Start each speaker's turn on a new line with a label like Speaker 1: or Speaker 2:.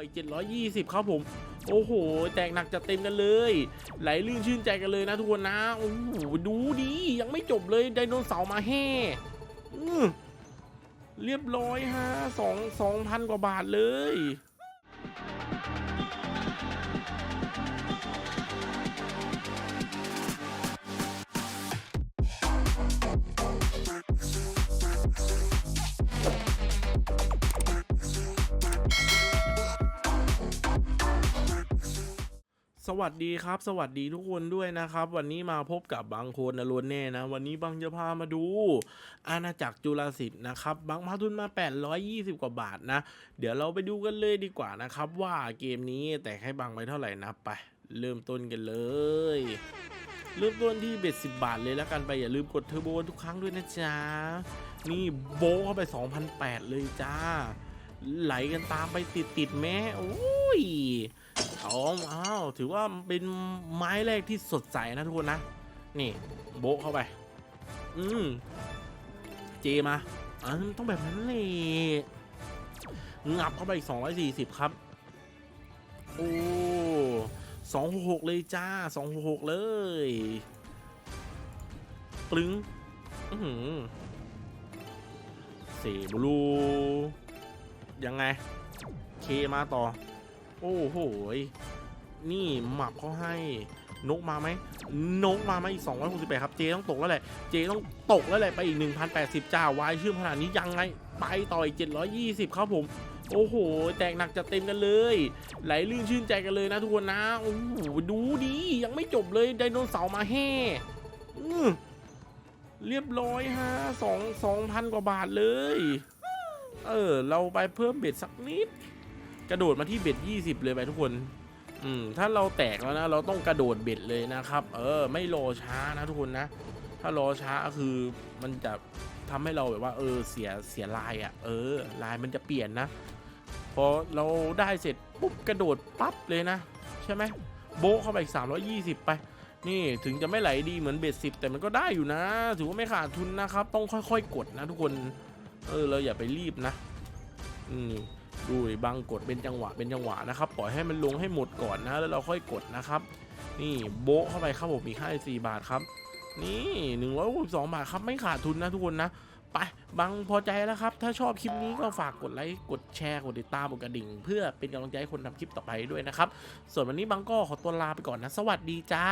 Speaker 1: อย720 ครับผม โอ้โห แตกหนักจัดเต็มกันเลย ไหลลื่นชื่นใจกันเลยนะทุกคนนะ โอ้โห ดูดี ยังไม่จบเลยไดโนเสาร์มาแห่เรียบร้อยฮะสองสองพันกว่าบาทเลย สวัสดีครับ สวัสดีทุกคนด้วยนะครับ วันนี้มาพบกับบางโคนนะล้วนแน่นะ วันนี้บางจะพามาดู อาณาจักรจุลสิทธิ์นะครับบางพาทุนมา 820 กว่าบาทนะ เดี๋ยวเราไปดูกันเลยดีกว่านะครับ ว่าเกมนี้แตกให้บางไปเท่าไหร่นะไป เริ่มต้นกันเลย เริ่มต้นที่เบ็ดสิบาทเลยแล้วกันไปอย่าลืมกดเทอร์โบทุกครั้งด้วยนะจ๊ะนี่โบเข้าไป 2,008 เลยจ้า ไหลกันตามไปติดติดแม่โอ้ย อาอ้าวถือว่าเป็นไม้แรกที่สดใสนะทุกคนนะ นี่โบะเข้าไป อืมเจมาอ่าต้องแบบนั้นเลยงับเข้าไปอีก240 ครับ โอ้สองหกเลยจ้าสองหกเลยปลึงอือหือเสบลูยังไง เคมาต่อ โอ้โหนี่หมับเขาให้นกมาไหมนกมาไหมอีก 268 ครับ เจต้องตกแล้วแหละ เจต้องตกแล้วแหละ ไปอีก 1,080 จ้าวายชื่อขนาดนี้ยังไง ไปต่ออีก 720 ครับผม โอ้โห แตกหนักจัดเต็มกันเลย ไหลลื่นชื่นใจกันเลยนะทุกคนนะ โอ้โห ดูดี ยังไม่จบเลยไดโนเสาร์มาแห่เรียบร้อยฮะสองสองพันกว่าบาทเลย เออ เราไปเพิ่มเบ็ดสักนิด กระโดดมาที่เบ็ด20 เลยไปทุกคน อืม ถ้าเราแตกแล้วนะ เราต้องกระโดดเบ็ดเลยนะครับ เออ ไม่รอช้านะทุกคนนะ ถ้ารอช้าก็คือมันจะทำให้เราแบบว่า เออ เสีย เสียลายอะ่ะ เออ ลายมันจะเปลี่ยนนะ พอเราได้เสร็จปุ๊บกระโดดปั๊บเลยนะ ใช่ไหม โบเข้าไปอีก320 ไป นี่ถึงจะไม่ไหลดีเหมือนเบ็ดสิบแต่มันก็ได้อยู่นะ ถือว่าไม่ขาดทุนนะครับ ต้องค่อยๆ กดนะทุกคน เออ เราอย่าไปรีบนะ อืม ดูบางกดเป็นจังหวะเป็นจังหวะนะครับปล่อยให้มันลงให้หมดก่อนนะแล้วเราค่อยกดนะครับนี่โบะเข้าไปครับผมอีก54บาทครับ นี่162บาทครับไม่ขาดทุนนะทุกคนนะไปบางพอใจแล้วครับ ถ้าชอบคลิปนี้ก็ฝากกดไลค์ กดแชร์ กดติดตาม กดกระดิ่ง เพื่อเป็นกำลังใจให้คนทำคลิปต่อไปด้วยนะครับ ส่วนวันนี้บางก็ขอตัวลาไปก่อนนะ สวัสดีจ้า